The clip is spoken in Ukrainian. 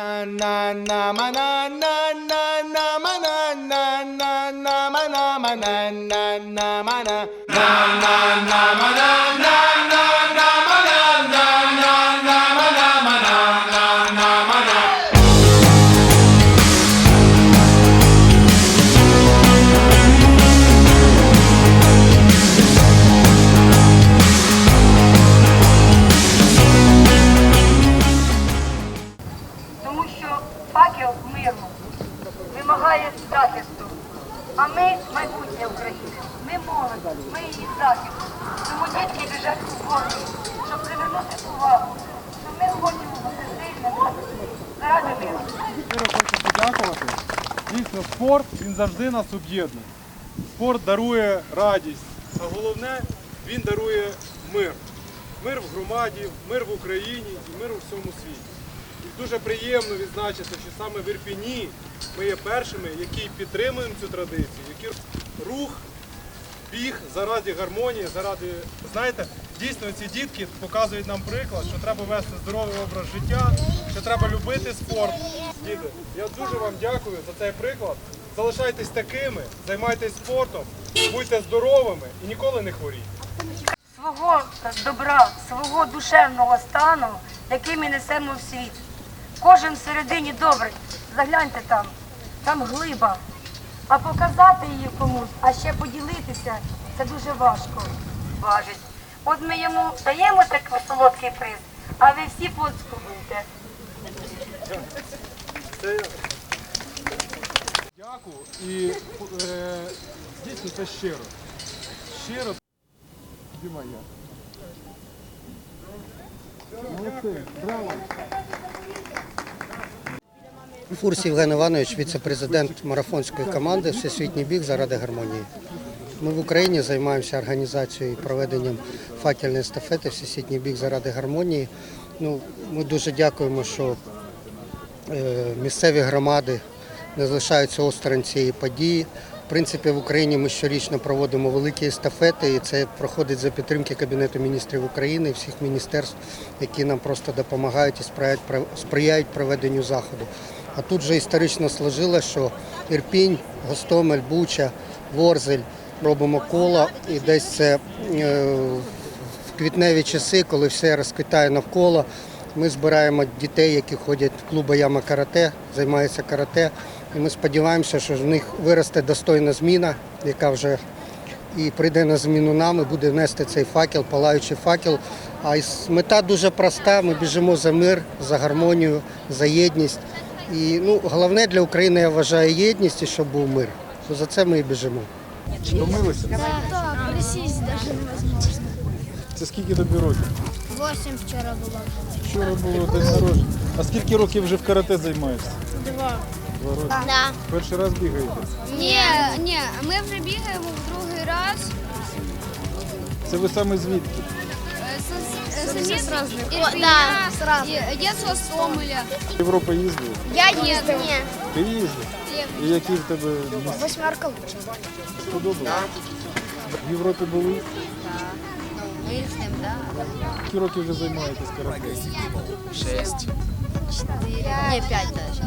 Na na na ma що факел миру вимагає захисту. А ми майбутнє України. Ми молодь, ми її захист. Тому дітки біжать у формі, щоб привернути увагу, що ми хочемо бути сильними заради миру. Дійсно, спорт він завжди нас об'єднує. Спорт дарує радість, а головне, він дарує мир. Мир в громаді, мир в Україні і мир у всьому світі. І дуже приємно відзначити, що саме в Ірпіні ми є першими, які підтримуємо цю традицію, які рух, біг заради гармонії, заради, знаєте, дійсно ці дітки показують нам приклад, що треба вести здоровий образ життя, що треба любити спорт. Діти, я дуже вам дякую за цей приклад. Залишайтесь такими, займайтесь спортом, будьте здоровими і ніколи не хворійте. Свого добра, свого душевного стану, який ми несемо в світ. Кожен всередині добрий. Загляньте там, там глиба. А показати її комусь, а ще поділитися, це дуже важко. Важить. От ми йому даємо такий солодкий приз, а ви всі поцькуєте. Це дякую і е, дійсно це щиро. Щиро тобі моя. Фурс Євген Іванович, віце-президент марафонської команди Всесвітній біг заради гармонії. Ми в Україні займаємося організацією і проведенням факельної естафети Всесвітній біг заради гармонії. Ну, ми дуже дякуємо, що е, місцеві громади не залишаються осторонь цієї події. Принципі, в Україні ми щорічно проводимо великі естафети, і це проходить за підтримки Кабінету міністрів України і всіх міністерств, які нам просто допомагають і сприяють, проведенню заходу. А тут же історично сложилось, що Ірпінь, Гостомель, Буча, Ворзель робимо коло, і десь це е, в квітневі часи, коли все розквітає навколо. Ми збираємо дітей, які ходять в клуб Яма Карате, займаються карате. І ми сподіваємося, що в них виросте достойна зміна, яка вже і прийде на зміну нам і буде нести цей факел, палаючий факел. А мета дуже проста: ми біжимо за мир, за гармонію, за єдність. І ну, головне для України, я вважаю, єдність і щоб був мир. То за це ми і біжимо. Втомилися? Да, присесть даже невозможно. Це скільки тобі років? Восемь вчора було. Вчора було день народження. А скільки років вже в карате займаєшся? Два. Два роки. Да. Перший раз бігаєте. Ні, ні, ми вже бігаємо в другий раз. Це ви саме звідки? Самі сразу. Да, сразу. Я з Гостомеля. Європа їздила? Я їздив. Ні. Ти їздив? І які в тебе Восьмерка лучше. сподобалися? В Європі були? Ми Скільки років ви займаєтесь карате? Ні, п'ять всіх.